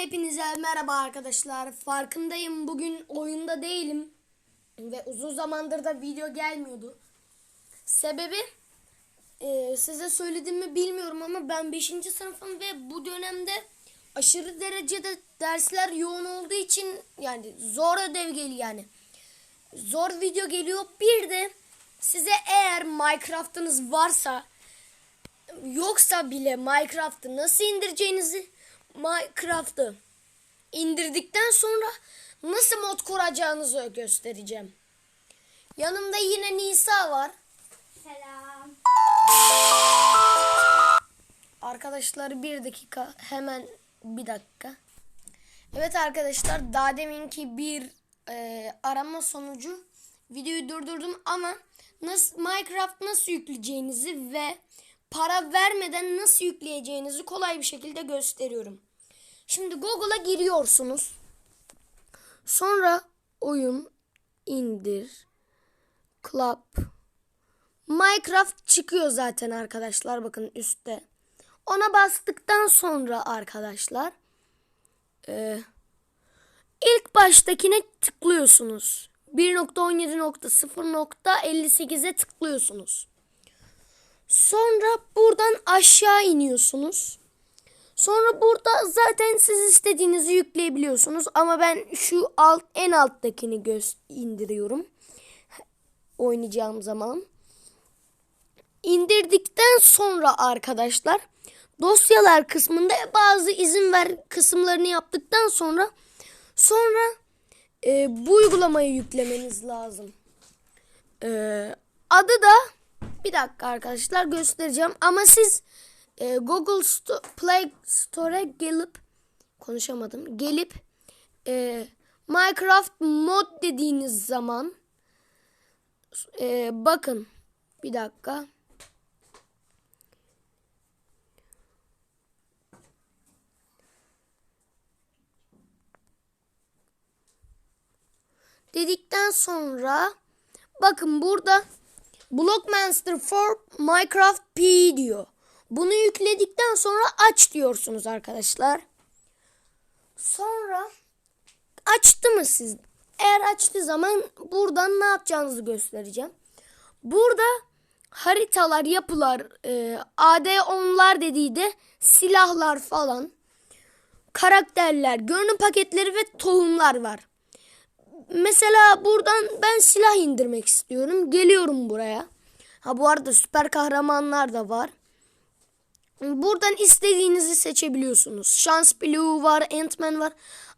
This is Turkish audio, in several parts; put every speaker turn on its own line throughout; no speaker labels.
hepinize merhaba arkadaşlar. Farkındayım bugün oyunda değilim. Ve uzun zamandır da video gelmiyordu. Sebebi e, size söyledim mi bilmiyorum ama ben 5. sınıfım ve bu dönemde aşırı derecede dersler yoğun olduğu için yani zor ödev geliyor yani. Zor video geliyor. Bir de size eğer Minecraft'ınız varsa yoksa bile Minecraft'ı nasıl indireceğinizi Minecraft'ı indirdikten sonra nasıl mod kuracağınızı göstereceğim. Yanımda yine Nisa var.
Selam.
Arkadaşlar bir dakika hemen bir dakika. Evet arkadaşlar daha deminki bir e, arama sonucu videoyu durdurdum ama nasıl Minecraft nasıl yükleyeceğinizi ve para vermeden nasıl yükleyeceğinizi kolay bir şekilde gösteriyorum. Şimdi Google'a giriyorsunuz. Sonra oyun indir club Minecraft çıkıyor zaten arkadaşlar bakın üstte. Ona bastıktan sonra arkadaşlar e, ilk baştakine tıklıyorsunuz. 1.17.0.58'e tıklıyorsunuz. Sonra buradan aşağı iniyorsunuz. Sonra burada zaten siz istediğinizi yükleyebiliyorsunuz ama ben şu alt en alttakini göz indiriyorum. Oynayacağım zaman. İndirdikten sonra arkadaşlar dosyalar kısmında bazı izin ver kısımlarını yaptıktan sonra sonra e, bu uygulamayı yüklemeniz lazım. E, adı da bir dakika arkadaşlar göstereceğim ama siz e, Google Sto- Play Store'a gelip konuşamadım gelip e, Minecraft mod dediğiniz zaman e, bakın bir dakika. Dedikten sonra bakın burada Blockmaster for Minecraft P diyor. Bunu yükledikten sonra aç diyorsunuz arkadaşlar. Sonra açtı mı siz? Eğer açtığı zaman buradan ne yapacağınızı göstereceğim. Burada haritalar, yapılar, e, AD10'lar dediği de silahlar falan, karakterler, görünüm paketleri ve tohumlar var. Mesela buradan ben silah indirmek istiyorum. Geliyorum buraya. Ha bu arada süper kahramanlar da var. Buradan istediğinizi seçebiliyorsunuz. Şans Blue var, Ant-Man var.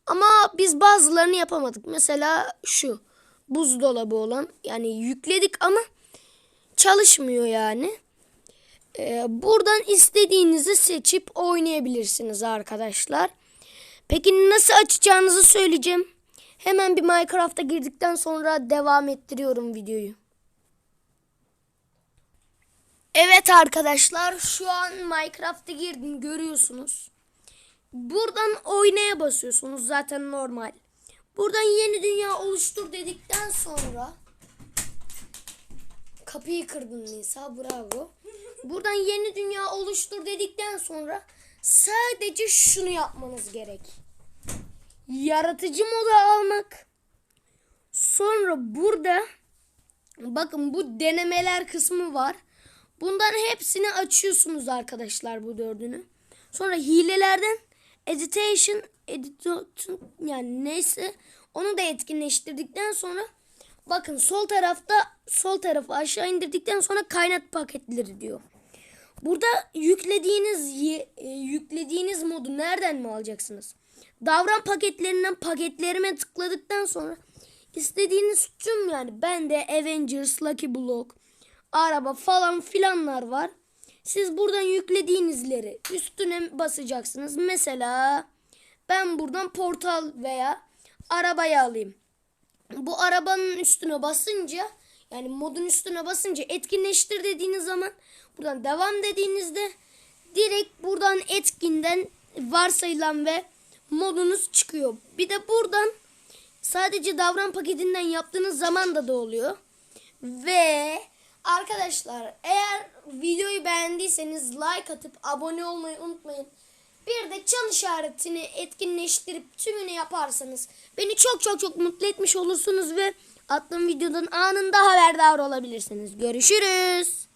Ama biz bazılarını yapamadık. Mesela şu buzdolabı olan. Yani yükledik ama çalışmıyor yani. Ee, buradan istediğinizi seçip oynayabilirsiniz arkadaşlar. Peki nasıl açacağınızı söyleyeceğim. Hemen bir Minecraft'a girdikten sonra devam ettiriyorum videoyu. Evet arkadaşlar şu an Minecraft'a girdim görüyorsunuz. Buradan oynaya basıyorsunuz zaten normal. Buradan yeni dünya oluştur dedikten sonra kapıyı kırdın Nisa bravo. Buradan yeni dünya oluştur dedikten sonra sadece şunu yapmanız gerek. Yaratıcı modu almak. Sonra burada bakın bu denemeler kısmı var. Bundan hepsini açıyorsunuz arkadaşlar bu dördünü. Sonra hilelerden editation, edition yani neyse onu da etkinleştirdikten sonra bakın sol tarafta sol tarafı aşağı indirdikten sonra kaynat paketleri diyor. Burada yüklediğiniz e, yüklediğiniz nereden mi alacaksınız? Davran paketlerinden paketlerime tıkladıktan sonra istediğiniz tüm yani bende Avengers, Lucky Block, araba falan filanlar var. Siz buradan yüklediğinizleri üstüne basacaksınız. Mesela ben buradan portal veya arabayı alayım. Bu arabanın üstüne basınca yani modun üstüne basınca etkinleştir dediğiniz zaman buradan devam dediğinizde direkt buradan etkinden varsayılan ve modunuz çıkıyor. Bir de buradan sadece davran paketinden yaptığınız zaman da da oluyor. Ve arkadaşlar eğer videoyu beğendiyseniz like atıp abone olmayı unutmayın. Bir de çan işaretini etkinleştirip tümünü yaparsanız beni çok çok çok mutlu etmiş olursunuz ve attığım videodan anında haberdar olabilirsiniz. Görüşürüz.